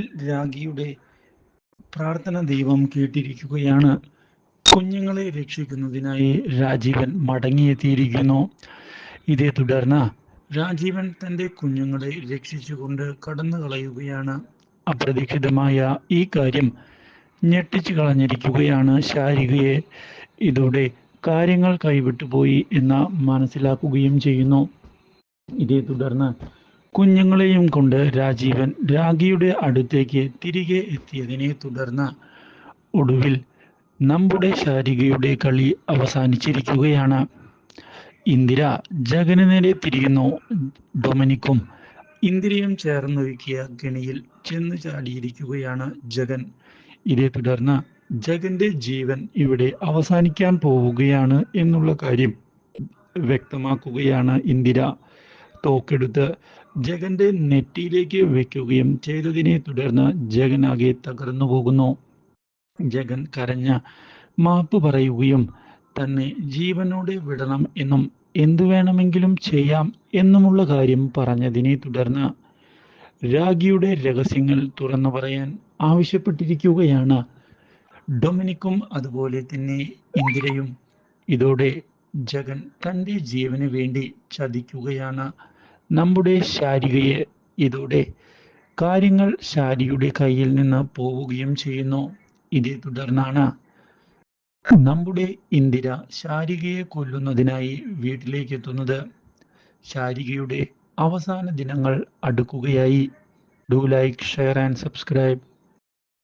രാഗിയുടെ പ്രാർത്ഥന ദൈവം കേട്ടിരിക്കുകയാണ്. കുഞ്ഞുങ്ങളെ രക്ഷിക്കുന്നതിനായി രാജീവൻ മടങ്ങിയെത്തിയിരിക്കുന്നു. ഇതേ തുടർന്ന് രാജീവൻ തന്റെ കുഞ്ഞുങ്ങളെ രക്ഷിച്ചുകൊണ്ട് കടന്നു കളയുകയാണ്. അപ്രതീക്ഷിതമായ ഈ കാര്യം ഞെട്ടിച്ചു കളഞ്ഞിരിക്കുകയാണ് ശാരികയെ. ഇതോടെ കാര്യങ്ങൾ കൈവിട്ടുപോയി എന്ന് മനസ്സിലാക്കുകയും ചെയ്യുന്നു. ഇതേ തുടർന്ന് കുഞ്ഞുങ്ങളെയും കൊണ്ട് രാജീവൻ രാഗിയുടെ അടുത്തേക്ക് തിരികെ എത്തിയതിനെ തുടർന്ന് ഒടുവിൽ നമ്മുടെ ശാരികയുടെ കളി അവസാനിച്ചിരിക്കുകയാണ്. ഇന്ദിര ജഗന് നേരെ തിരിയുന്നു. ഡൊമിനിക്കും ഇന്ദിരയും ചേർന്നൊരുക്കിയ ഗണിയിൽ ചെന്ന് ചാടിയിരിക്കുകയാണ് ജഗൻ. ഇതേ തുടർന്ന് ജഗന്റെ ജീവൻ ഇവിടെ അവസാനിക്കാൻ പോവുകയാണ് എന്നുള്ള കാര്യം വ്യക്തമാക്കുകയാണ് ഇന്ദിര. തോക്കെടുത്ത് ജഗന്റെ നെറ്റിയിലേക്ക് വെക്കുകയും ചെയ്തതിനെ തുടർന്ന് ജഗനാകെ തകർന്നു പോകുന്നു. ജഗൻ കരഞ്ഞ് മാപ്പ് പറയുകയും തന്നെ ജീവനോടെ വിടണം എന്നും എന്തു വേണമെങ്കിലും ചെയ്യാം എന്നുമുള്ള കാര്യം പറഞ്ഞതിനെ തുടർന്ന് രാഗിയുടെ രഹസ്യങ്ങൾ തുറന്നു പറയാൻ ആവശ്യപ്പെട്ടിരിക്കുകയാണ്. ഡൊമിനിക്കും അതുപോലെ തന്നെ ഇന്ദിരയും. ഇതോടെ ജഗൻ തന്റെ ജീവന് വേണ്ടി ചതിക്കുകയാണ്. നമ്മുടെ ശാരികയെ ഇതോടെ കാര്യങ്ങൾ ശാരിയുടെ കയ്യിൽ നിന്ന് പോവുകയും ചെയ്യുന്നു. ഇതേ തുടർന്നാണ് നമ്മുടെ ഇന്ദിര ശാരികയെ കൊല്ലുന്നതിനായി വീട്ടിലേക്ക് എത്തുന്നത്. ശാരികയുടെ അവസാന ദിനങ്ങൾ അടുക്കുകയായി. Do like share and subscribe